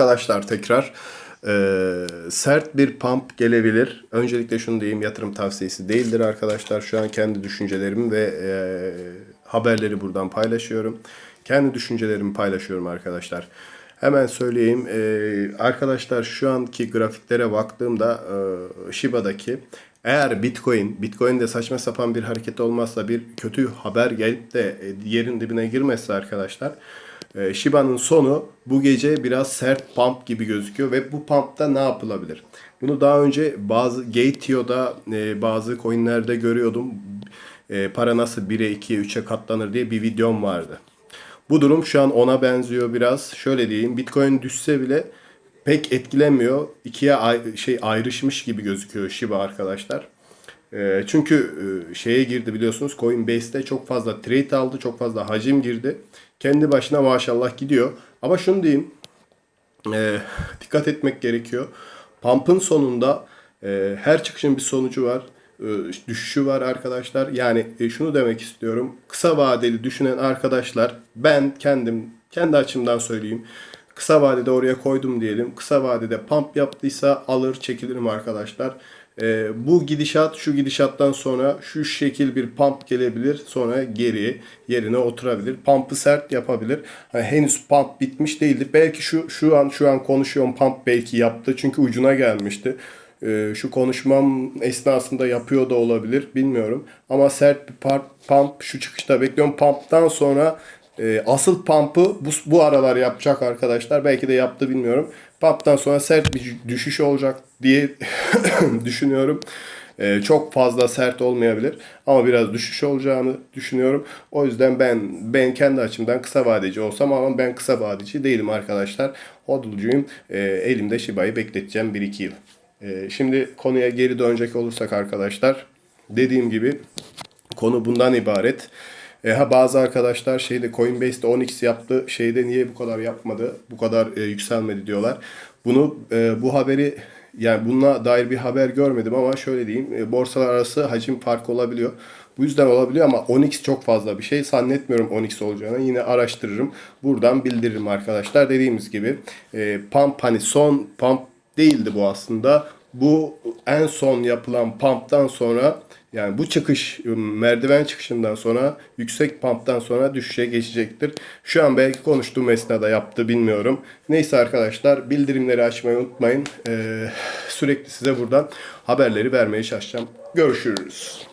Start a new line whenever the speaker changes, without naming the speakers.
Arkadaşlar tekrar e, sert bir pump gelebilir. Öncelikle şunu diyeyim yatırım tavsiyesi değildir arkadaşlar. Şu an kendi düşüncelerimi ve e, haberleri buradan paylaşıyorum. Kendi düşüncelerimi paylaşıyorum arkadaşlar. Hemen söyleyeyim e, arkadaşlar şu anki grafiklere baktığımda e, Shiba'daki eğer Bitcoin, Bitcoin'de saçma sapan bir hareket olmazsa bir kötü haber gelip de e, yerin dibine girmezse arkadaşlar e, Shiba'nın sonu bu gece biraz sert pump gibi gözüküyor ve bu pumpta ne yapılabilir? Bunu daha önce bazı Gateio'da e, bazı coinlerde görüyordum. E, para nasıl 1'e 2'ye 3'e katlanır diye bir videom vardı. Bu durum şu an ona benziyor biraz. Şöyle diyeyim Bitcoin düşse bile pek etkilemiyor. İkiye ay- şey ayrışmış gibi gözüküyor Shiba arkadaşlar. E, çünkü e, şeye girdi biliyorsunuz Coinbase'de çok fazla trade aldı, çok fazla hacim girdi. Kendi başına maşallah gidiyor. Ama şunu diyeyim, e, dikkat etmek gerekiyor. Pump'ın sonunda e, her çıkışın bir sonucu var. Düşüşü var arkadaşlar. Yani şunu demek istiyorum. Kısa vadeli düşünen arkadaşlar ben kendim kendi açımdan söyleyeyim. Kısa vadede oraya koydum diyelim. Kısa vadede pump yaptıysa alır çekilirim arkadaşlar. E, bu gidişat şu gidişattan sonra şu şekil bir pump gelebilir. Sonra geri yerine oturabilir. Pump'ı sert yapabilir. Hani henüz pump bitmiş değildir. Belki şu şu an şu an konuşuyorum pump belki yaptı. Çünkü ucuna gelmişti. Ee, şu konuşmam esnasında yapıyor da olabilir bilmiyorum. Ama sert bir pump şu çıkışta bekliyorum. Pump'tan sonra e, asıl pump'ı bu, bu aralar yapacak arkadaşlar. Belki de yaptı bilmiyorum. Pump'tan sonra sert bir düşüş olacak diye düşünüyorum. Ee, çok fazla sert olmayabilir ama biraz düşüş olacağını düşünüyorum. O yüzden ben ben kendi açımdan kısa vadeci olsam ama ben kısa vadeci değilim arkadaşlar. Hodulcuyum. Ee, elimde Shiba'yı bekleteceğim 1-2 yıl. Ee, şimdi konuya geri dönecek olursak arkadaşlar dediğim gibi konu bundan ibaret. E, ha bazı arkadaşlar şeyde Coinbase'de 10x yaptı. Şeyde niye bu kadar yapmadı? Bu kadar e, yükselmedi diyorlar. Bunu e, bu haberi yani bununla dair bir haber görmedim ama şöyle diyeyim. E, borsalar arası hacim farkı olabiliyor. Bu yüzden olabiliyor ama 10x çok fazla bir şey. Zannetmiyorum 10x olacağını. Yine araştırırım. Buradan bildiririm arkadaşlar. Dediğimiz gibi e, pump hani son pump değildi bu aslında. Bu en son yapılan pump'tan sonra yani bu çıkış merdiven çıkışından sonra yüksek pump'tan sonra düşüşe geçecektir. Şu an belki konuştuğum esnada yaptı bilmiyorum. Neyse arkadaşlar bildirimleri açmayı unutmayın. Ee, sürekli size buradan haberleri vermeye çalışacağım. Görüşürüz.